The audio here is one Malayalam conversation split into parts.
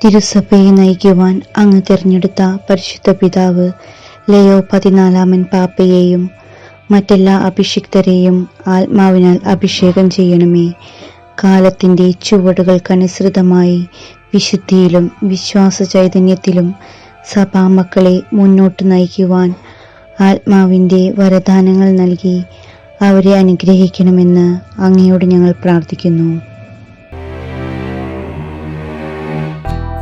തിരുസഭയെ നയിക്കുവാൻ അങ്ങ് തിരഞ്ഞെടുത്ത പരിശുദ്ധ പിതാവ് ലയോ പതിനാലാമൻ പാപ്പയെയും മറ്റെല്ലാ അഭിഷിക്തരെയും ആത്മാവിനാൽ അഭിഷേകം ചെയ്യണമേ. കാലത്തിന്റെ ചുവടുകൾക്കനുസൃതമായി വിശുദ്ധിയിലും വിശ്വാസ ചൈതന്യത്തിലും സഭാമക്കളെ മുന്നോട്ട് നയിക്കുവാൻ ആത്മാവിന്റെ വരദാനങ്ങൾ നൽകി അവരെ അനുഗ്രഹിക്കണമെന്ന് അങ്ങയോട് ഞങ്ങൾ പ്രാർത്ഥിക്കുന്നു.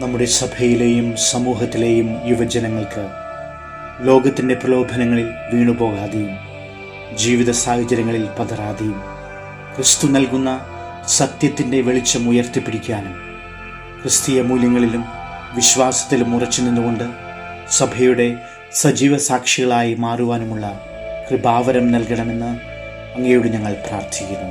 നമ്മുടെ സഭയിലെയും സമൂഹത്തിലെയും യുവജനങ്ങൾക്ക് ലോകത്തിന്റെ പ്രലോഭനങ്ങളിൽ വീണുപോകാതെയും ജീവിത സാഹചര്യങ്ങളിൽ പതറാതെയും ക്രിസ്തു നൽകുന്ന സത്യത്തിന്റെ വെളിച്ചം ഉയർത്തിപ്പിടിക്കാനും ക്രിസ്തീയ മൂല്യങ്ങളിലും വിശ്വാസത്തിലും ഉറച്ചു നിന്നുകൊണ്ട് സഭയുടെ സജീവ സാക്ഷികളായി മാറുവാനുമുള്ള കൃപാവരം നൽകണമെന്ന് അങ്ങയോട് ഞങ്ങൾ പ്രാർത്ഥിക്കുന്നു.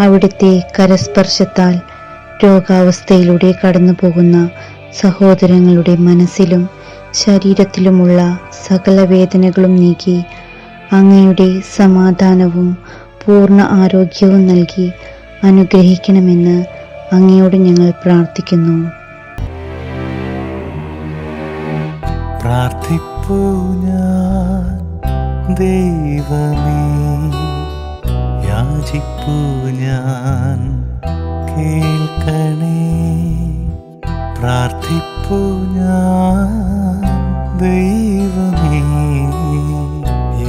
അവിടുത്തെ കരസ്പർശത്താൽ രോഗാവസ്ഥയിലൂടെ കടന്നു പോകുന്ന സഹോദരങ്ങളുടെ മനസ്സിലും ശരീരത്തിലുമുള്ള സകല വേദനകളും നീക്കി അങ്ങയുടെ സമാധാനവും പൂർണ ആരോഗ്യവും നൽകി അനുഗ്രഹിക്കണമെന്ന് അങ്ങയോട് ഞങ്ങൾ പ്രാർത്ഥിക്കുന്നു. പ്രാർത്ഥിപ്പൂ ഞാൻ ദൈവമേ. യാചിപ്പൂ ഞാൻ. കേൾക്കണേ. പ്രാർത്ഥിപ്പൂ ഞാൻ. ദൈവമേ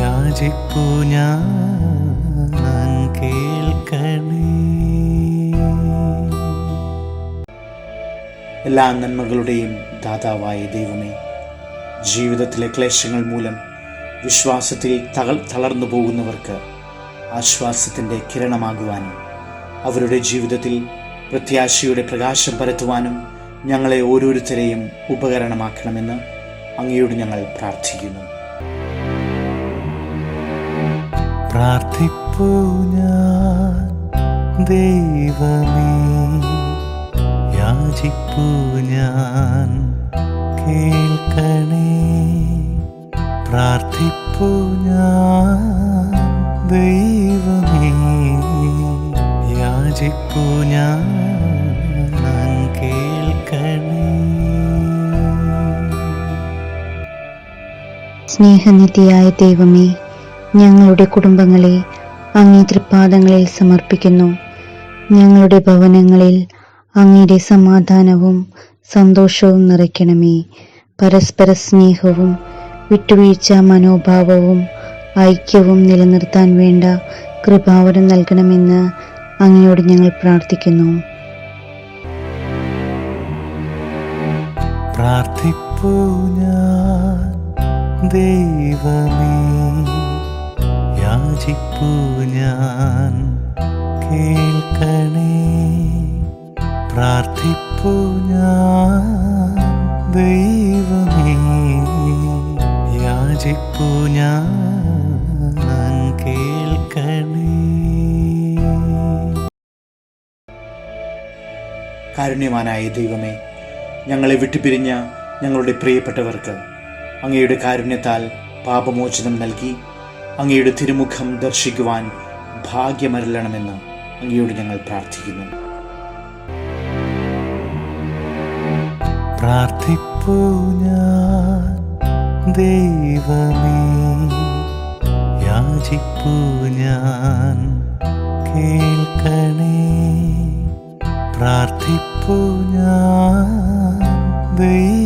യാചിപ്പൂ ഞാൻ. എല്ലാ നന്മകളുടെയും ദാതാവായ ദൈവമേ ജീവിതത്തിലെ ക്ലേശങ്ങൾ മൂലം വിശ്വാസത്തിൽ തകൾ തളർന്നു പോകുന്നവർക്ക് ആശ്വാസത്തിന്റെ കിരണമാകുവാനും അവരുടെ ജീവിതത്തിൽ പ്രത്യാശയുടെ പ്രകാശം പരത്തുവാനും ഞങ്ങളെ ഓരോരുത്തരെയും ഉപകരണമാക്കണമെന്ന് അങ്ങയോട് ഞങ്ങൾ പ്രാർത്ഥിക്കുന്നു. ദൈവമേ യാചിപ്പൂ ഞാൻ കേൾക്കണേ. സ്നേഹനിധിയായ ദൈവമേ ഞങ്ങളുടെ കുടുംബങ്ങളെ അങ്ങേ തൃപ്പാദങ്ങളിൽ സമർപ്പിക്കുന്നു. ഞങ്ങളുടെ ഭവനങ്ങളിൽ അങ്ങയുടെ സമാധാനവും സന്തോഷവും നിറയ്ക്കണമേ. പരസ്പര സ്നേഹവും വിട്ടുവീഴ്ച മനോഭാവവും ഐക്യവും നിലനിർത്താൻ വേണ്ട കൃപാവരം നൽകണമെന്ന് അങ്ങയോട് ഞങ്ങൾ പ്രാർത്ഥിക്കുന്നു. പ്രാർത്ഥിപ്പൂ ദൈവമേ. യാചിപ്പൂ ഞാൻ കേൾക്കണേ. കാരുണ്യവാനായ ദൈവമേ ഞങ്ങളെ വിട്ടുപിരിഞ്ഞ ഞങ്ങളുടെ പ്രിയപ്പെട്ടവർക്ക് അങ്ങയുടെ കാരുണ്യത്താൽ പാപമോചനം നൽകി അങ്ങയുടെ തിരുമുഖം ദർശിക്കുവാൻ ഭാഗ്യമരളണമെന്ന് അങ്ങയോട് ഞങ്ങൾ പ്രാർത്ഥിക്കുന്നു. പ്രാർത്ഥിപ്പൂ ഞാൻ ദൈവമേ ഞാൻ കേൾക്കണേ. പ്രാർത്ഥിപ്പൂ ഞാൻ ദൈവമേ